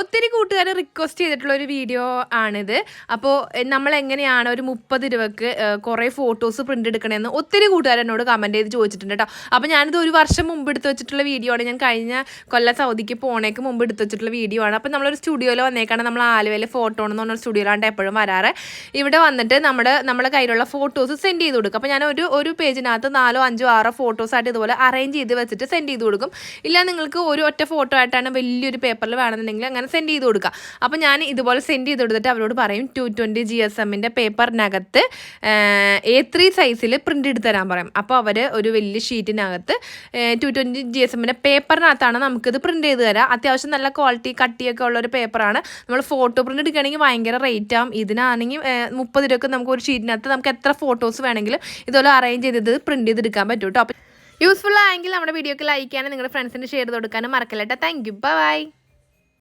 ഒത്തിരി കൂട്ടുകാർ റിക്വസ്റ്റ് ചെയ്തിട്ടുള്ള ഒരു വീഡിയോ ആണിത്. അപ്പോൾ നമ്മൾ എങ്ങനെയാണ് ഒരു മുപ്പത് രൂപക്ക് കുറേ ഫോട്ടോസ് പ്രിന്റ് എടുക്കണമെന്ന് ഒത്തിരി കൂട്ടുകാർ എന്നോട് കമന്റ് ചെയ്ത് ചോദിച്ചിട്ടുണ്ട് കേട്ടോ അപ്പോൾ ഞാനിത് ഒരു വർഷം മുമ്പ് എടുത്ത് വെച്ചിട്ടുള്ള വീഡിയോ ആണ്. ഞാൻ കഴിഞ്ഞ കൊല്ല സൗദിക്ക് പോണേക്ക് മുമ്പ് എടുത്ത് വെച്ചിട്ടുള്ള വീഡിയോ ആണ്. അപ്പോൾ നമ്മളൊരു സ്റ്റുഡിയോയിൽ വന്നേക്കാണ് നമ്മൾ ആലുവയിലെ ഫോട്ടോ എന്ന് പറഞ്ഞ സ്റ്റുഡിയോയിലാണ് എപ്പോഴും വരാറ്. ഇവിടെ വന്നിട്ട് നമ്മുടെ നമ്മുടെ കയ്യിലുള്ള ഫോട്ടോസ് സെൻഡ് ചെയ്ത് കൊടുക്കും. അപ്പോൾ ഞാൻ ഒരു ഒരു പേജിനകത്ത് നാലോ അഞ്ചോ ആറോ ഫോട്ടോസ് ആയിട്ട് ഇതുപോലെ അറേഞ്ച് ചെയ്ത് വെച്ചിട്ട് സെൻഡ് ചെയ്ത് കൊടുക്കും. ഇല്ല നിങ്ങൾക്ക് ഒരു ഒറ്റ ഫോട്ടോ ആയിട്ടാണ് വലിയൊരു പേപ്പറിൽ വേണമെന്നുണ്ടെങ്കിൽ അങ്ങനെ സെൻഡ് ചെയ്ത് കൊടുക്കുക അപ്പോൾ ഞാൻ ഇതുപോലെ സെൻഡ് ചെയ്ത് കൊടുത്തിട്ട് അവരോട് പറയും ടു ട്വന്റി ജി എസ് എമ്മിന്റെ പേപ്പറിനകത്ത് എ ത്രീ സൈസിൽ പ്രിന്റ് എടുത്ത് തരാൻ പറയും. അപ്പോൾ അവർ ഒരു വലിയ ഷീറ്റിനകത്ത് ടു ട്വന്റി ജി എസ് എമ്മിന്റെ പേപ്പറിനകത്താണ് നമുക്കിത് പ്രിന്റ് ചെയ്ത് തരാം. അത്യാവശ്യം നല്ല ക്വാളിറ്റി കട്ടിയൊക്കെ ഉള്ള ഒരു പേപ്പറാണ് നമ്മൾ ഫോട്ടോ പ്രിന്റ് എടുക്കുകയാണെങ്കിൽ ഭയങ്കര റേറ്റ് ആവും. ഇതിനാണെങ്കിൽ മുപ്പത് രൂപയ്ക്ക് നമുക്ക് ഒരു ഷീറ്റിനകത്ത് നമുക്ക് എത്ര ഫോട്ടോസ് വേണമെങ്കിലും ഇതുപോലെ അറേഞ്ച് ചെയ്തത് പ്രിന്റ് ചെയ്തെടുക്കാൻ പറ്റും കേട്ടോ അപ്പോൾ യൂസ്ഫുൾ ആയെങ്കിൽ നമ്മുടെ വീഡിയോക്ക് ലൈക്ക് ചെയ്യാനും നിങ്ങളുടെ ഫ്രണ്ട്സിന് ഷെയർ ചെയ്ത് കൊടുക്കാനും മറക്കല്ലേട്ടോ താങ്ക് യു ബൈ